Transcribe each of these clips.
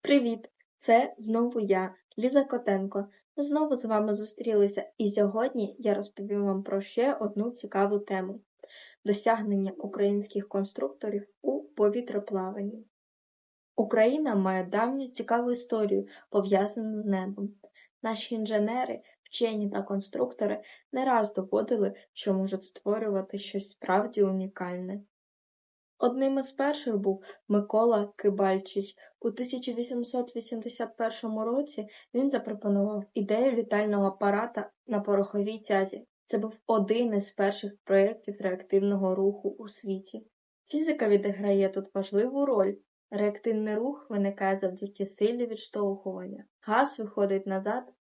Привіт! Це знову я, Ліза Котенко. Ми знову з вами зустрілися, і сьогодні я розповім вам про ще одну цікаву тему досягнення українських конструкторів у повітроплаванні. Україна має давню цікаву історію, пов'язану з небом. Наші інженери, вчені та конструктори не раз доводили, що можуть створювати щось справді унікальне. Одним із перших був Микола Кибальчич. У 1881 році він запропонував ідею літального апарата на пороховій тязі. Це був один із перших проєктів реактивного руху у світі. Фізика відіграє тут важливу роль. Реактивний рух виникає завдяки силі відштовхування. Газ виходить назад,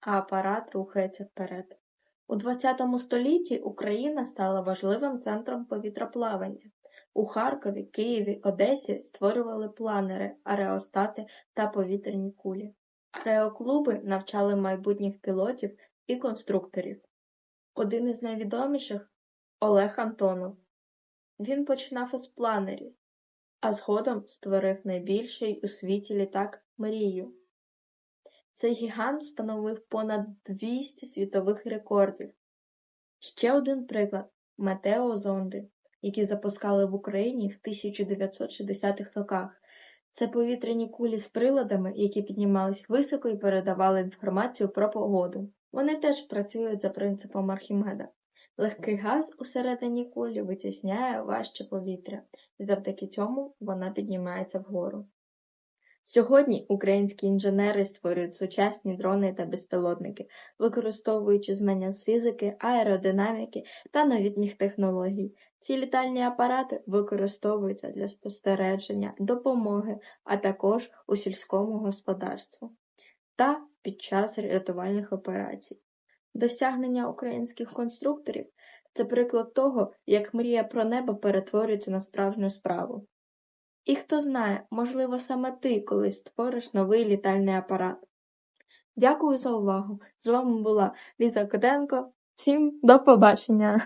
а апарат рухається вперед. У ХХ столітті Україна стала важливим центром повітроплавання. У Харкові, Києві, Одесі створювали планери, ареостати та повітряні кулі. Ареоклуби навчали майбутніх пілотів і конструкторів. Один із найвідоміших Олег Антонов. Він починав із планерів, а згодом створив найбільший у світі літак Мрію. Цей гігант встановив понад 200 світових рекордів. Ще один приклад метеозонди які запускали в Україні в 1960-х роках. Це повітряні кулі з приладами, які піднімались високо і передавали інформацію про погоду. Вони теж працюють за принципом Архімеда. Легкий газ усередині кулі витісняє важче повітря, і завдяки цьому вона піднімається вгору. Сьогодні українські інженери створюють сучасні дрони та безпілотники, використовуючи знання з фізики, аеродинаміки та новітніх технологій. Ці літальні апарати використовуються для спостереження, допомоги, а також у сільському господарстві та під час рятувальних операцій. Досягнення українських конструкторів це приклад того, як мрія про небо перетворюється на справжню справу. І хто знає, можливо, саме ти колись створиш новий літальний апарат. Дякую за увагу! З вами була Ліза Котенко. Всім до побачення!